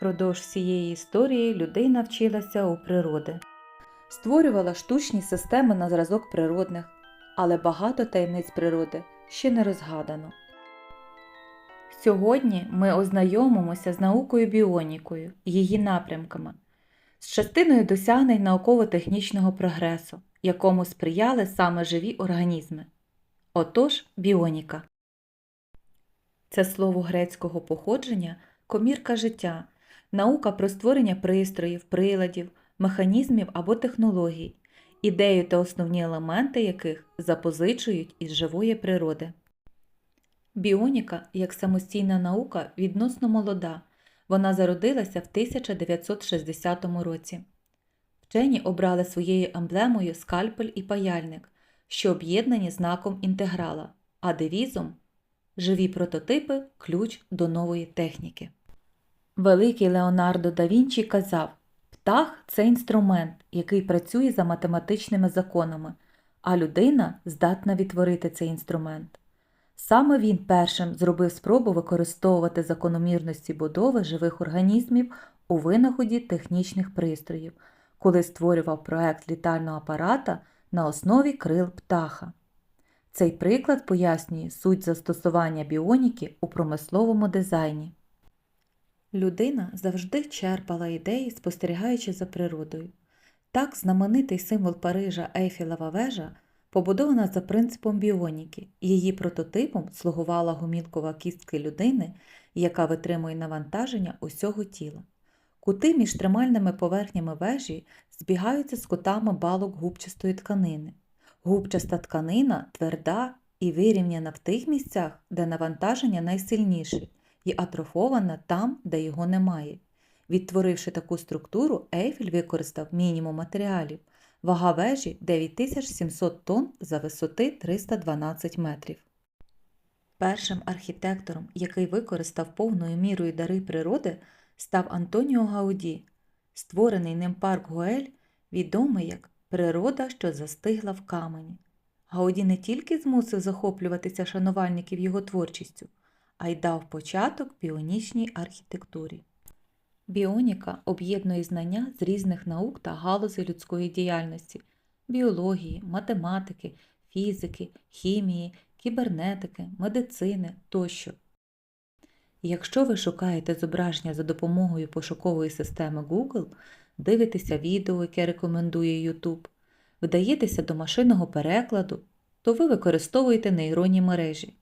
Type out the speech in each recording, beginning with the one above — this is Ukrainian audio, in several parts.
Продовж всієї історії людина вчилася у природи, створювала штучні системи на зразок природних, але багато таємниць природи ще не розгадано. Сьогодні ми ознайомимося з наукою біонікою, її напрямками, з частиною досягнень науково-технічного прогресу, якому сприяли саме живі організми. Отож, біоніка. Це слово грецького походження комірка життя, наука про створення пристроїв, приладів, механізмів або технологій, ідею та основні елементи яких запозичують із живої природи. Біоніка як самостійна наука відносно молода. Вона зародилася в 1960 році. Вчені обрали своєю емблемою скальпель і паяльник, що об'єднані знаком інтеграла, а девізом живі прототипи ключ до нової техніки. Великий Леонардо да Вінчі казав: птах це інструмент, який працює за математичними законами, а людина здатна відтворити цей інструмент. Саме він першим зробив спробу використовувати закономірності будови живих організмів у винаході технічних пристроїв, коли створював проект літального апарата на основі крил птаха. Цей приклад пояснює суть застосування біоніки у промисловому дизайні. Людина завжди черпала ідеї, спостерігаючи за природою. Так, знаменитий символ Парижа Ейфілева вежа побудована за принципом біоніки. Її прототипом слугувала гомілкова кістки людини, яка витримує навантаження усього тіла. Кути між тримальними поверхнями вежі збігаються з кутами балок губчастої тканини. Губчаста тканина тверда і вирівняна в тих місцях, де навантаження найсильніше, і атрофована там, де його немає. Відтворивши таку структуру, Ейфель використав мінімум матеріалів. Вага вежі 9700 тонн за висоти 312 метрів. Першим архітектором, який використав повною мірою дари природи, став Антоніо Гауді. Створений ним парк Гуель відомий як природа, що застигла в камені. Гауді не тільки змусив захоплюватися шанувальників його творчістю, а й дав початок біонічній архітектурі. Біоніка об'єднує знання з різних наук та галузей людської діяльності біології, математики, фізики, хімії, кібернетики, медицини тощо. Якщо ви шукаєте зображення за допомогою пошукової системи Google, дивитеся відео, яке рекомендує YouTube, вдаєтеся до машинного перекладу, то ви використовуєте нейронні мережі.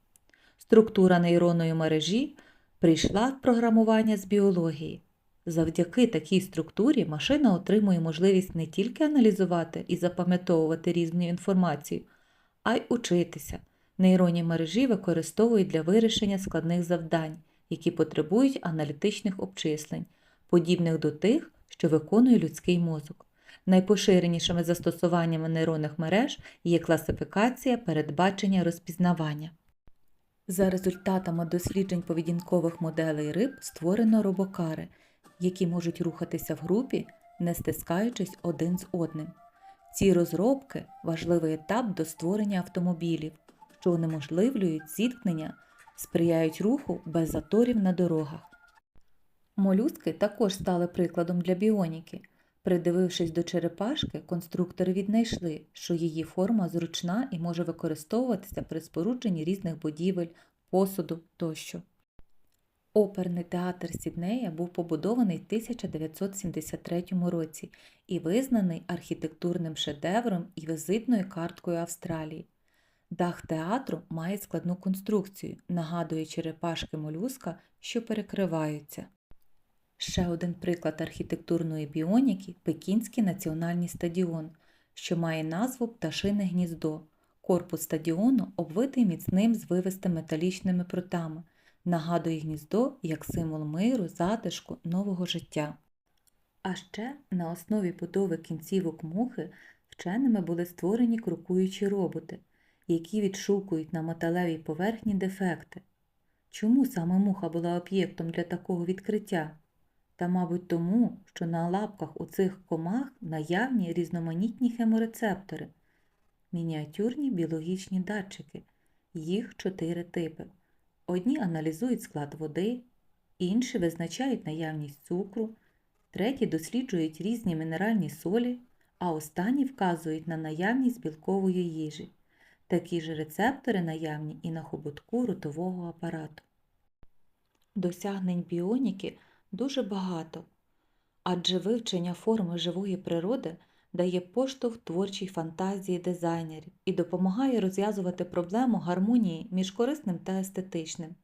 Структура нейронної мережі прийшла в програмування з біології. Завдяки такій структурі машина отримує можливість не тільки аналізувати і запам'ятовувати різну інформацію, а й учитися. Нейронні мережі використовують для вирішення складних завдань, які потребують аналітичних обчислень, подібних до тих, що виконує людський мозок. Найпоширенішими застосуваннями нейронних мереж є класифікація, передбачення, розпізнавання. За результатами досліджень поведінкових моделей риб створено робокари, які можуть рухатися в групі, не стискаючись один з одним. Ці розробки важливий етап до створення автомобілів, що унеможливлюють зіткнення, сприяють руху без заторів на дорогах. Молюски також стали прикладом для біоніки. Придивившись до черепашки, конструктори віднайшли, що її форма зручна і може використовуватися при спорудженні різних будівель, посуду тощо. Оперний театр Сіднея був побудований в 1973 році і визнаний архітектурним шедевром і візитною карткою Австралії. Дах театру має складну конструкцію, нагадує черепашки молюска, що перекриваються. Ще один приклад архітектурної біоніки Пекінський національний стадіон, що має назву Пташине гніздо. Корпус стадіону обвитий міцним звивистим металічними прутами, нагадує гніздо як символ миру, затишку, нового життя. А ще на основі будови кінцівок мухи вченими були створені крокуючі роботи, які відшукують на металевій поверхні дефекти. Чому саме муха була об'єктом для такого відкриття? Та, мабуть, тому, що на лапках у цих комах наявні різноманітні хеморецептори, мініатюрні біологічні датчики, їх чотири типи. Одні аналізують склад води, інші визначають наявність цукру, треті досліджують різні мінеральні солі, а останні вказують на наявність білкової їжі. Такі ж рецептори наявні і на хоботку ротового апарату. Досягнень біоніки дуже багато, адже вивчення форми живої природи дає поштовх творчій фантазії дизайнерів і допомагає розв'язувати проблему гармонії між корисним та естетичним.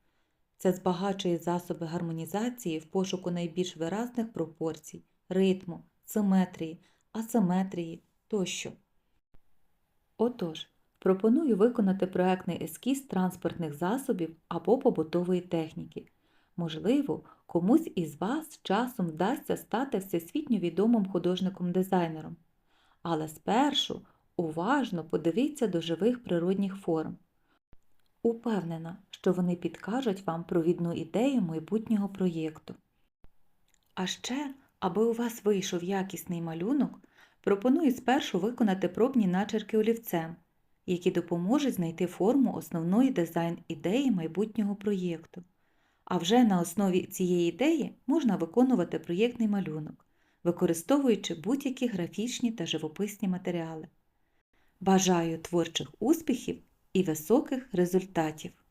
Це збагачує засоби гармонізації в пошуку найбільш виразних пропорцій, ритму, симетрії, асиметрії тощо. Отож, пропоную виконати проектний ескіз транспортних засобів або побутової техніки. Можливо, комусь із вас часом вдасться стати всесвітньо відомим художником-дизайнером. Але спершу уважно подивіться до живих природних форм. Упевнена, що вони підкажуть вам провідну ідею майбутнього проєкту. А ще, аби у вас вийшов якісний малюнок, пропоную спершу виконати пробні начерки олівцем, які допоможуть знайти форму основної дизайн-ідеї майбутнього проєкту. А вже на основі цієї ідеї можна виконувати проєктний малюнок, використовуючи будь-які графічні та живописні матеріали. Бажаю творчих успіхів і високих результатів!